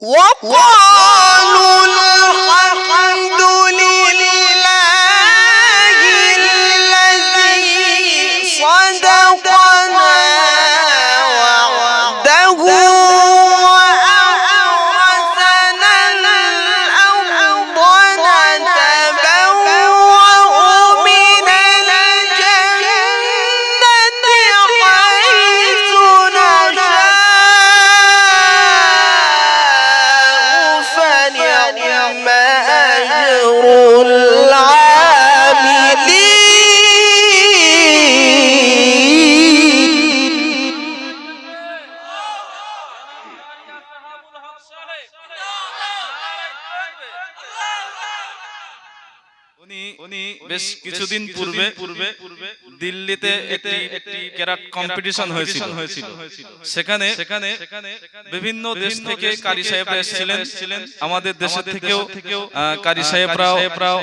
Whoop, whoop. বেশ কিছুদিন পূর্বে পূর্বে দিল্লিতে একটি একটি ক্যারাট কম্পিটিশন হয়েছিল। হয়েছিল। সেখানে সেখানে বিভিন্ন দেশ থেকে কারি সাহেবরা এসেছিলেন। ছিলেন আমাদের দেশের থেকেও থেকেও কারি সাহেবরাও সাহেবরাও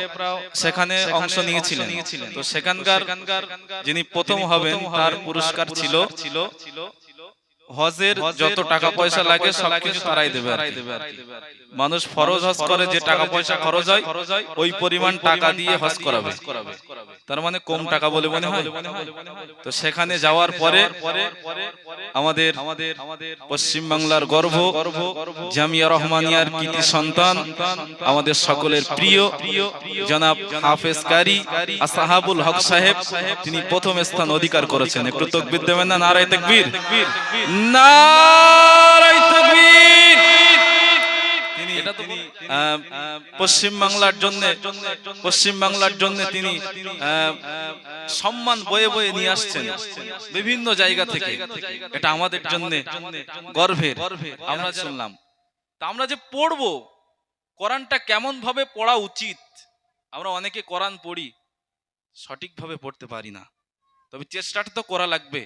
সেখানে অংশ নিয়েছিলেন। তো সেখানকার যিনি প্রথম হবেন তার পুরস্কার ছিল। ছিল। হজের যত টাকা পয়সা লাগে সবকিছু তারাই দেবে মানুষ ফরজ হজ করে যে টাকা পয়সা খরচ হয় ওই পরিমাণ টাকা দিয়ে হজ করাবে। তার মানে কম টাকা বলে মনে হয়? তো সেখানে যাওয়ার পরে আমাদের আমাদের পশ্চিম বাংলার গর্ব জামিয়া রহমানিয়ার কৃতি সন্তান আমাদের সকলের প্রিয় জনাব হাফেজ কারি আসাহাবুল হক সাহেব তিনি প্রথম স্থান অধিকার করেছেন। একটু তকবির দেবেন না? নারায় তকবীর নারায় তকবীর। পশ্চিম বাংলার জন্য পশ্চিম বাংলার জন্য তিনি সম্মান বয়ে বয়ে নিয়ে আসছেন বিভিন্ন জায়গা থেকে। এটা আমাদের জন্য গর্বের। আমরা শুনলাম। তা আমরা যে পড়ব, কোরআনটা কেমন ভাবে পড়া উচিত? আমরা অনেকে কোরআন পড়ি, সঠিকভাবে পড়তে পারি না। তবে চেষ্টাটা তো করা লাগবে।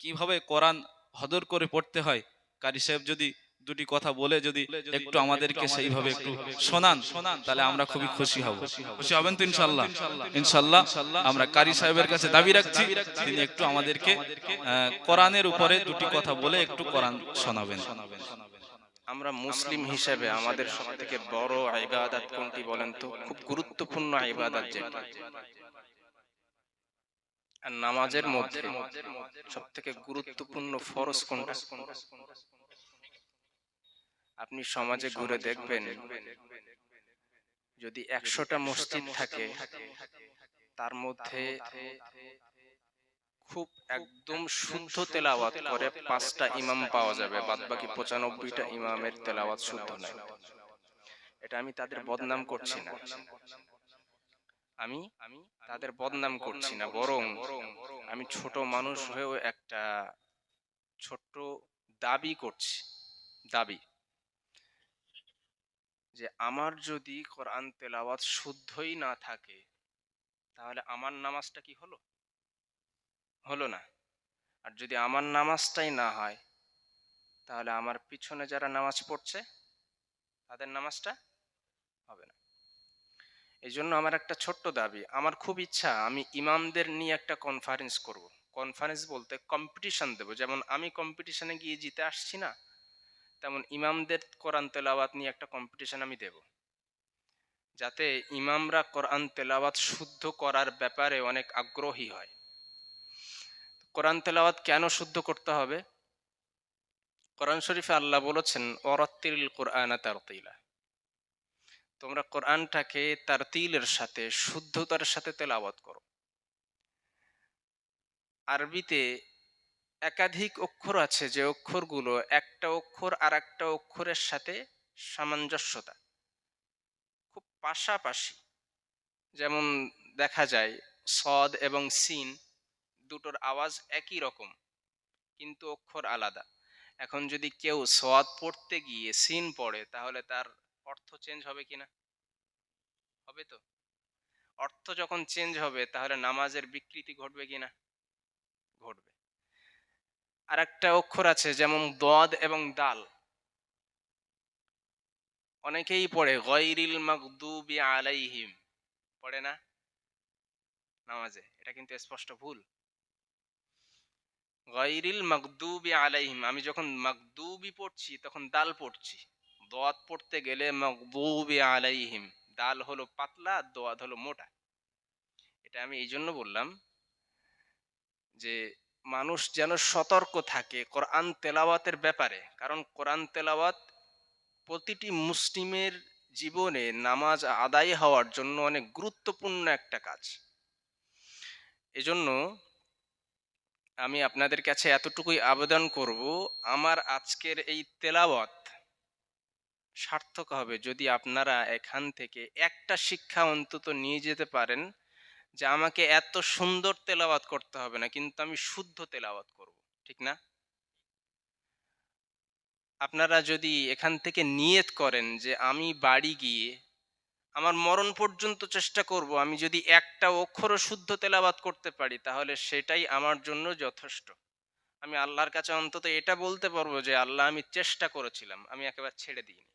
কীভাবে কোরআন হদর করে পড়তে হয়? কারি সাহেব যদি দুটি কথা বলে যদি একটু আমাদেরকে সেইভাবে একটু শোনান শোনান তাহলে আমরা খুবই খুশি হব। খুশি হবেন তো ইনশাল্লাহ? ইনশাল্লাহ। আমরা কারি সাহেবের কাছে দাবি রাখছি তিনি একটু আমাদেরকে কোরআনের উপরে দুটি কথা বলে একটু কোরআন শোনাবেন। আমরা মুসলিম হিসেবে আমাদের সব থেকে বড় ইবাদত কোনটি বলেন তো? খুব গুরুত্বপূর্ণ ইবাদত যেটা। আর নামাজের মধ্যে সব থেকে গুরুত্বপূর্ণ ফরজ কোনটা? আপনি সমাজে ঘুরে দেখবেন যদি একশোটা মসজিদ থাকে তার মধ্যে খুব একদম শুদ্ধ তেলাওয়াত করে পাঁচটা ইমাম পাওয়া যাবে বাদ বাকি পঁচানব্বইটা ইমামের তেলাওয়াত শুদ্ধ নয় এটা আমি তাদের বদনাম করছি না। আমি আমি তাদের বদনাম করছি না বরং আমি ছোট মানুষ হয়েও একটা ছোট্ট দাবি করছি। দাবি। যে আমার যদি কোরআন তেলাওয়াত শুদ্ধই না থাকে, তাহলে আমার নামাজটা কি হলো? হলো না। আর যদি আমার নামাজটাই না হয়, তাহলে আমার পিছনে যারা নামাজ পড়ছে, তাদের নামাজটা হবে না। এই জন্য আমার একটা ছোট্ট দাবি, আমার খুব ইচ্ছা আমি ইমামদের নিয়ে একটা কনফারেন্স করব। কনফারেন্স বলতে কম্পিটিশন দেব। যেমন আমি কম্পিটিশনে গিয়ে জিতে আসছি না তেমন ইমামদের কোরআন তেলাওয়াত নিয়ে একটা কম্পিটিশন আমি দেব। যাতে ইমামরা কোরআন তেলাওয়াত শুদ্ধ করার ব্যাপারে অনেক আগ্রহী হয়। কোরআন তেলাওয়াত কেন শুদ্ধ করতে হবে? কোরআন শরীফে আল্লাহ বলেছেন অরত্তিল কোরআন তারতিলা। তোমরা কোরআনটাকে তারতিলের সাথে, শুদ্ধতার সাথে তেলাওয়াত করো। আরবিতে একাধিক অক্ষর আছে যে অক্ষরগুলো একটা অক্ষর আর একটা অক্ষরের সাথে সামঞ্জস্যতা। খুব পাশাপাশি যেমন দেখা যায়, সদ এবং সিন দুটোর আওয়াজ একই রকম, কিন্তু অক্ষর আলাদা। এখন যদি কেউ সদ পড়তে গিয়ে সিন পড়ে, তাহলে তার অর্থ চেঞ্জ হবে কিনা? হবে তো? অর্থ যখন চেঞ্জ হবে, তাহলে নামাজের বিকৃতি ঘটবে কিনা? ঘটবে। আর একটা অক্ষর আছে, যেমন দদ এবং দাল। অনেকেই পড়ে, গয়রিল মাগদুবি আলাইহিম। পড়ে না? নামাজে। এটা কিন্তু স্পষ্ট ভুল। গয়রিল মাগদুবি আলাইহিম। আমি যখন মাগদুবি পড়ছি, তখন দাল পড়ছি। দোয়াত পড়তে গেলে মকদুবি আলাইহিম। দাল হলো পাতলা দোয়াত হলো মোটা। এটা আমি এই জন্য বললাম যে মানুষ যেন সতর্ক থাকে কোরআন তেলাওয়াতের ব্যাপারে। কারণ কোরআন তেলাওয়াত প্রতিটি মুসলিমের জীবনে নামাজ আদায় হওয়ার জন্য অনেক গুরুত্বপূর্ণ একটা কাজ। এজন্য আমি আপনাদের কাছে এতটুকুই আবেদন করব, আমার আজকের এই তেলাওয়াত সার্থক হবে যদি আপনারা এখান থেকে একটা শিক্ষা অন্তত নিয়ে যেতে পারেন। যে আমাকে এত সুন্দর তেলাওয়াত করতে হবে না, কিন্তু আমি শুদ্ধ তেলাওয়াত করব, ঠিক না? আপনারা যদি এখান থেকে নিয়ত করেন যে আমি বাড়ি গিয়ে আমার মরণ পর্যন্ত চেষ্টা করব, আমি যদি একটা অক্ষরও শুদ্ধ তেলাওয়াত করতে পারি, তাহলে সেটাই আমার জন্য যথেষ্ট। আমি আল্লাহর কাছে অন্তত এটা বলতে পারব যে, আল্লাহ আমি চেষ্টা করেছিলাম, আমি একেবারে ছেড়ে দিইনি।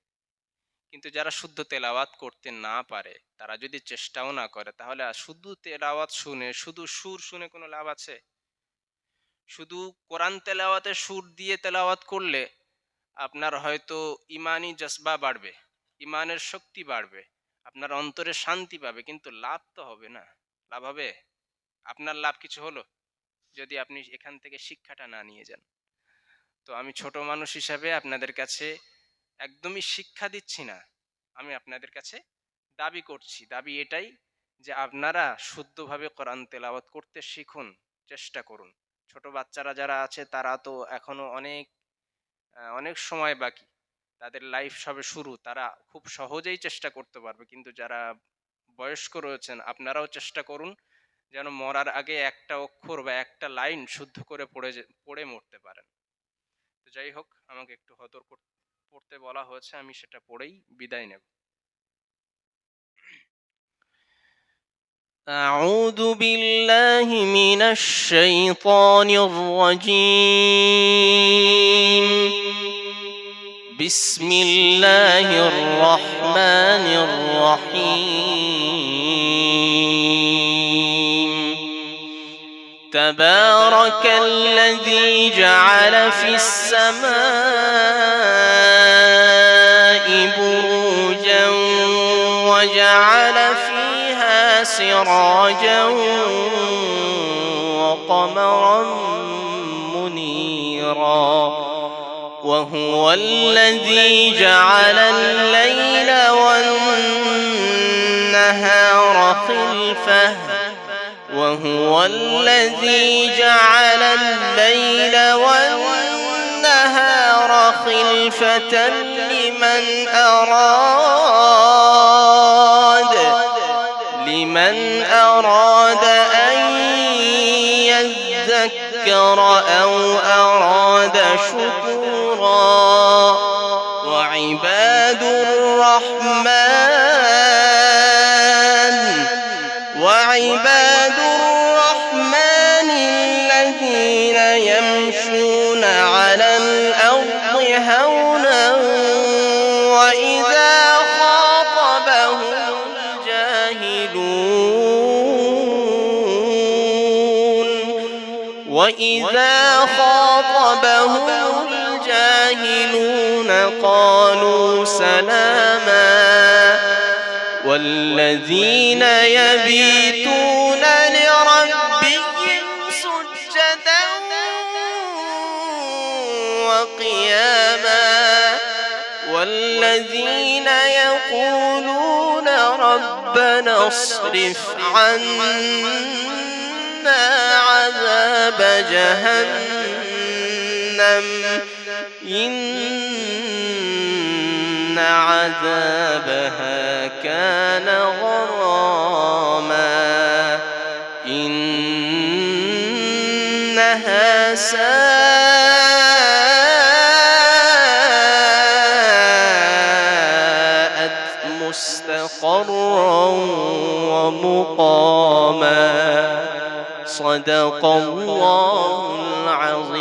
কিন্তু যারা শুদ্ধ তেলাওয়াত করতে না পারে, তারা যদি চেষ্টাও না করে, তাহলে শুধু তেলাওয়াত শুনে, শুধু সুর শুনে কোনো লাভ আছে? শুধু কোরআন তেলাওয়াতে সুর দিয়ে তেলাওয়াত করলে আপনার হয়তো ইমানি জজবা বাড়বে, ইমানের শক্তি বাড়বে, আপনার অন্তরে শান্তি পাবে, কিন্তু লাভ তো হবে না। লাভ হবে? আপনার লাভ কিছু হলো? যদি আপনি এখান থেকে শিক্ষাটা না নিয়ে যান। তো আমি ছোট মানুষ হিসাবে আপনাদের কাছে একদমই শিক্ষা দিচ্ছি না। আমি আপনাদের কাছে দাবি করছি। দাবি এটাই যে আপনারা শুদ্ধভাবে কোরআন তেলাওয়াত করতে শিখুন, চেষ্টা করুন। ছোট বাচ্চারা যারা আছে, তারা তো এখনও অনেক অনেক সময় বাকি। তাদের লাইফ সবে শুরু। তারা খুব সহজেই চেষ্টা করতে পারবে। কিন্তু যারা বয়স্ক রয়েছেন, আপনারাও চেষ্টা করুন যেন মরার আগে একটা অক্ষর বা একটা লাইন শুদ্ধ করে পড়ে পড়ে মরতে পারেন। তো যাই হোক, আমাকে একটু হতর কর- পড়তে বলা হয়েছে আমি সেটা পড়েই বিদায় নেব أعوذ بالله من الشيطان الرجيم بسم الله الرحمن الرحيم تبارك الذي جعل في السماء بروجا وجعل فيها سراجا وقمرا منيرا وهو الذي جعل الليل والنهار خلفه وهو الذي جعل الليل والنهار خلفة لمن أراد لمن أراد أن يذكر أو أراد شكورا. وعباد الرحمن وعباد الجاهلون وإذا خاطبهم الجاهلون قالوا سلاما. والذين يبيتون لربهم سجدا وقياما. والذين يقولون ربنا اصرف عنا عذاب جهنم. إن عذابها كان غراما. إنها ساءت مستقرا. ومقاما صدق الله العظيم.